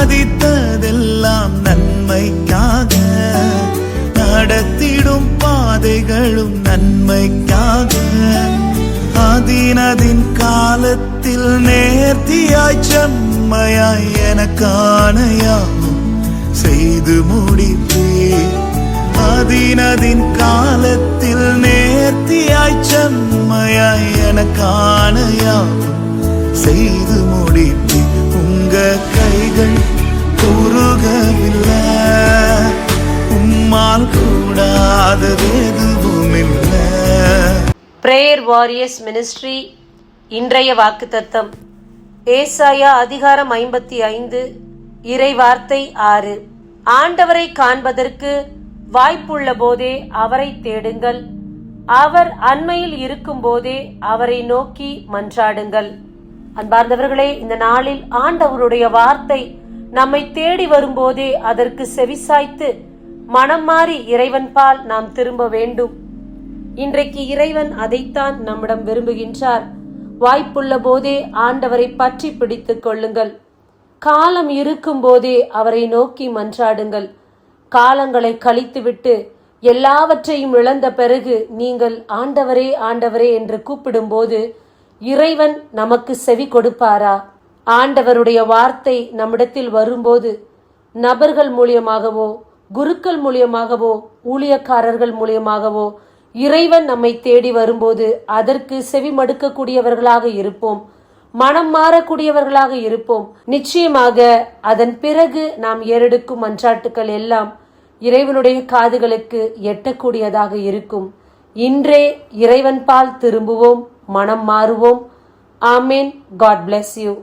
சாதித்ததெல்லாம் நன்மைக்காக நடத்திடும் பாதைகளும் நன்மைக்காக. அதினதின் காலத்தில் நேர்த்தியாய் செம்மையாய் எனக்கானையாவும் செய்து முடிப்பே அதினதின் காலத்தில் நேர்த்தியாய் செம்மையாய் எனக்கானையாவும் செய்து முடிப்பே பிரேயர் வாரியர்ஸ் மினிஸ்ட்ரி இன்றைய வாக்குத்தத்தம். ஏசாயா அதிகாரம் ஐம்பத்தி ஐந்து இறை வார்த்தை ஆறு. ஆண்டவரை காண்பதற்கு வாய்ப்புள்ள போதே அவரை தேடுங்கள். அவர் அண்மையில் இருக்கும் போதே அவரை நோக்கி மன்றாடுங்கள். அன்பார்ந்தவர்களே இந்த நாளில் ஆண்டவருடைய வார்த்தை நம்மை தேடி வரும்போதே அதற்கு செவிசாய்த்து மனம் மாறி இறைவன் பால் நாம் திரும்ப வேண்டும். இன்றைக்கு இறைவன் அதைத்தான் நம்மிடம் விரும்புகின்றார். வாய்ப்புள்ள போதே ஆண்டவரை பற்றி பிடித்துக் கொள்ளுங்கள். காலம் இருக்கும் போதே அவரை நோக்கி மன்றாடுங்கள். காலங்களை கழித்துவிட்டு எல்லாவற்றையும் இழந்த பிறகு நீங்கள் ஆண்டவரே ஆண்டவரே என்று கூப்பிடும்போது இறைவன் நமக்கு செவி கொடுப்பாரா? ஆண்டவருடைய வார்த்தை நம்மிடத்தில் வரும்போது நபர்கள் மூலியமாகவோ குருக்கள் மூலியமாகவோ ஊழியக்காரர்கள் மூலியமாகவோ இறைவன் நம்மை தேடி வரும்போது அதற்கு செவி மடுக்கக்கூடியவர்களாக இருப்போம். மனம் மாறக்கூடியவர்களாக இருப்போம். நிச்சயமாக அதன் பிறகு நாம் ஏறெடுக்கும் மன்றாட்டுக்கள் எல்லாம் இறைவனுடைய காதுகளுக்கு எட்டக்கூடியதாக இருக்கும். இன்றே இறைவன் பால் திரும்புவோம் மனம் மாறுவோம். ஆமேன். God bless you